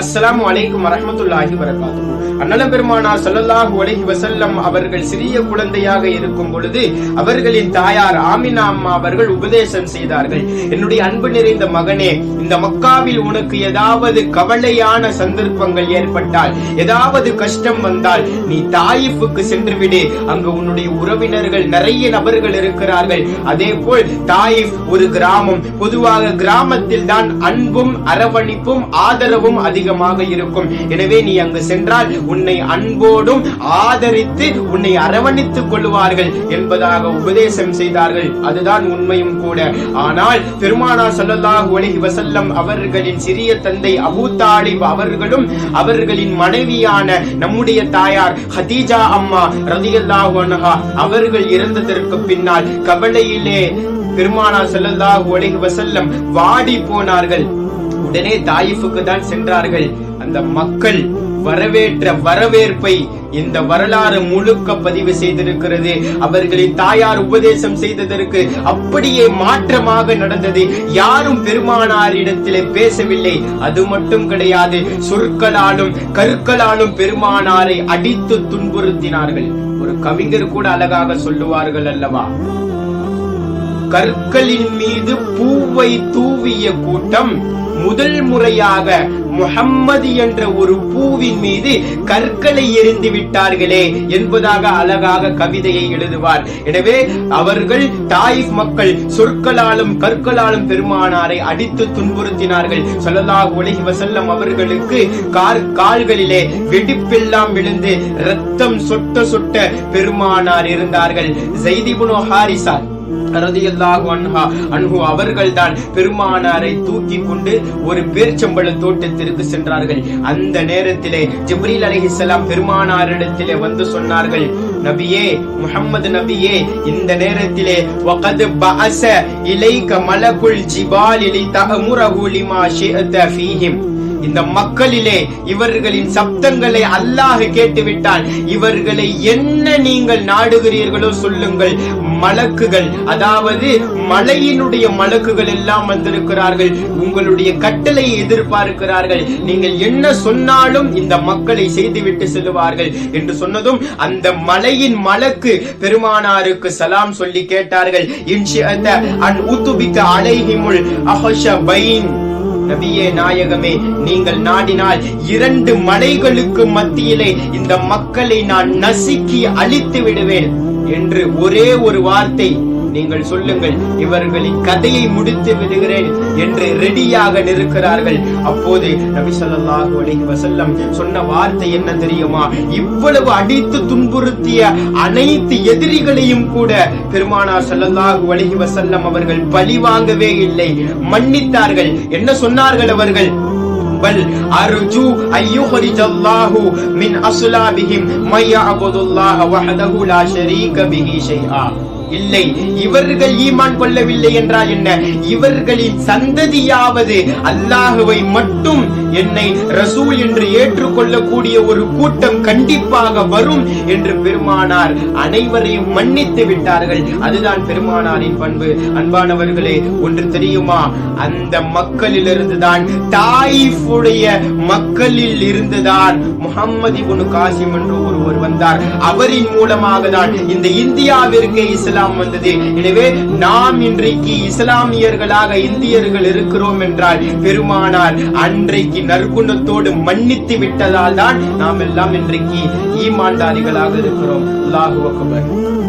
அஸ்லாம் அலைக்கும் வரமத்துல்லாஹி வரகாத்துஹு அண்ணல பெருமானார் சொல்லல்லாஹு அலஹி வசல்லம் அவர்கள் சிறிய குழந்தையாக இருக்கும் பொழுது அவர்களின் தாயார் ஆமினா அம்மா அவர்கள் உபதேசம் செய்தார்கள். என்னுடைய அன்பு நிறைந்த மகனே இந்த மக்காவில் உனக்கு ஏதாவது கவலையான சந்தர்ப்பங்கள் ஏற்பட்டால் ஏதாவது கஷ்டம் வந்தால் நீ தாயிஃபுக்கு சென்று விடு அங்கு உன்னுடைய உறவினர்கள் நிறைய நபர்கள் இருக்கிறார்கள். அதே போல் தாயிஃப் ஒரு கிராமம் பொதுவாக கிராமத்தில் தான் அன்பும் அரவணைப்பும் ஆதரவும் அதிகம் அதிகமாக இருக்கும். எனவே நீ அங்கு சென்றால் உன்னை அன்போடும் ஆதரித்து உன்னை அரவணைத்துக் கொள்வார்கள் என்பதாக உபதேசம் செய்தார்கள். அதுதான் உண்மையும் கூட. ஆனால் பெருமானா ஸல்லல்லாஹு அலைஹி வசல்லம் அவர்களின் சிறிய தந்தை அபூ தாலிப் அவர்களும் அவர்களின் மனைவியான நம்முடைய தாயார் ஹதீஜா அம்மா ரலியல்லாஹு அன்ஹா அவர்கள் இறந்ததற்கு பின்னால் கவலையிலே பெருமானா ஸல்லல்லாஹு அலைஹி வசல்லம் வாடி போனார்கள். உடனே தாயிஃபுக்கு தான் சென்றார்கள். அந்த மக்கள் வரவேற்ற வரவேற்பை இந்த வரலாறு முழுக்க பதிவு செய்திருக்கிறது. அவர்களின் தாயார் உபதேசம் செய்ததற்கு அப்படியே மாற்றமாக நடந்தது. யாரும் பெருமானாரிடத்திலே பேசவில்லை. அது மட்டும் கிடையாது சொற்களாலும் கற்களாலும் பெருமானாரை அடித்து துன்புறுத்தினார்கள். ஒரு கவிஞர் கூட அழகாக சொல்லுவார்கள் அல்லவா? கற்களின் மீது பூவை தூவிய கூட்டம் முதல் முறையாக முகம்மது என்ற ஒரு பூவின் மீது கற்களை எரிந்து விட்டார்களே என்பதாக அழகாக கவிதையை எழுதுவார். எனவே அவர்கள் தாயிஃப் மக்கள் சொற்களாலும் கற்களாலும் பெருமானாரை அடித்து துன்புறுத்தினார்கள். ஸல்லல்லாஹு உலகி வசல்லம் அவர்களுக்கு கார் கால்களிலே வெடிப்பெல்லாம் விழுந்து ரத்தம் சொட்ட சொட்ட பெருமானார் இருந்தார்கள். ஜெய்திபுனோ ஹாரிசா ரதியல்லாஹு அன்ஹா. அவர்கள்தான் பெருமானாரை தூக்கி கொண்டு ஒரு பேர்ச்சம்பள தோட்டத்திற்கு சென்றார்கள். அந்த நேரத்திலே ஜிப்ரீல் அலிஹிசலாம் பெருமானாரிடத்திலே வந்து சொன்னார்கள் நபியே முகமது நபியே இந்த நேரத்திலே வகது பஅச இலைக மலகுல் ஜிபால் இலை தஹமுரஹு லிமா ஷிஅத ஃபீஹிம். இந்த மக்களிலே இவர்களின் சப்தங்களை அல்லாஹ் கேட்டுவிட்டால் இவர்களை என்ன நீங்கள் நாடுகிறீர்களோ சொல்லுங்கள். மலக்குகள் அதாவது மலையினுடைய மலக்குகள் எல்லாம் வந்திருக்கிறார்கள். உங்களுடைய கட்டளையை எதிர்பார்க்கிறார்கள். நீங்கள் என்ன சொன்னாலும் இந்த மக்களை செய்துவிட்டு செல்வார்கள் என்று சொன்னதும் அந்த மலையின் மலக்கு பெருமானாருக்கு சலாம் சொல்லி கேட்டார்கள். இன்ஷிஅத அன் உத்துபிக்க அலைஹிமுல் அஹஷபைன். நபியே நாயகமே நீங்கள் நாடினால் இரண்டு மலைகளுக்கு மத்தியிலே இந்த மக்களை நான் நசுக்கி அழித்து விடுவேன் என்று ஒரே ஒரு வார்த்தை நீங்கள் சொல்லுங்கள் இவர்களின் கதையை முடித்து விடுகிறேன் என்று ரெடியாக நிற்கிறார்கள் அப்போது நபி ஸல்லல்லாஹு அலைஹி வஸல்லம் சொன்ன வார்த்தை என்ன தெரியுமா இவ்வளவு அடித்து துன்புறுத்திய அனைத்து எதிரிகளையும் கூட பெருமானார் ஸல்லல்லாஹு அலைஹி வஸல்லம் அவர்கள் பழி வாங்கவே இல்லை மன்னித்தார்கள் என்ன சொன்னார்கள் அவர்கள் بل أرجو أن يخرج الله من أصلابهم من يعبد الله وحده لا شريك به شيئا இல்லை. இவர்கள் ஈமான் கொள்ளவில்லை என்றால் என்ன? இவர்களின் சந்ததியாவது அல்லாஹுவை மட்டும் என்னை ரசூல் என்று ஏற்றுக்கொள்ளக்கூடிய ஒரு கூட்டம் கண்டிப்பாக வரும் என்று பெருமானார் அனைவரையும் மன்னித்து விட்டார்கள். அதுதான் பெருமானாரின் பண்பு. அன்பானவர்களே ஒன்று தெரியுமா? அந்த மக்களிலிருந்து தான் தாயிஃபுடைய மக்களில் இருந்துதான் முகம்மது இப்னு காசிம் என்று ஒருவர் வந்தார். அவரின் மூலமாக தான் இந்த இந்தியாவிற்கு இஸ்லாம் இஸ்லாம் வந்தது. எனவே நாம் இன்றைக்கு இஸ்லாமியர்களாக இந்தியர்கள் இருக்கிறோம் என்றால் பெருமானார் அன்றைக்கு நற்குணத்தோடு மன்னித்து விட்டதால் தான் நாம் எல்லாம் இன்றைக்கு ஈமான்தாரிகளாக இருக்கிறோம். அல்லாஹு அக்பர்.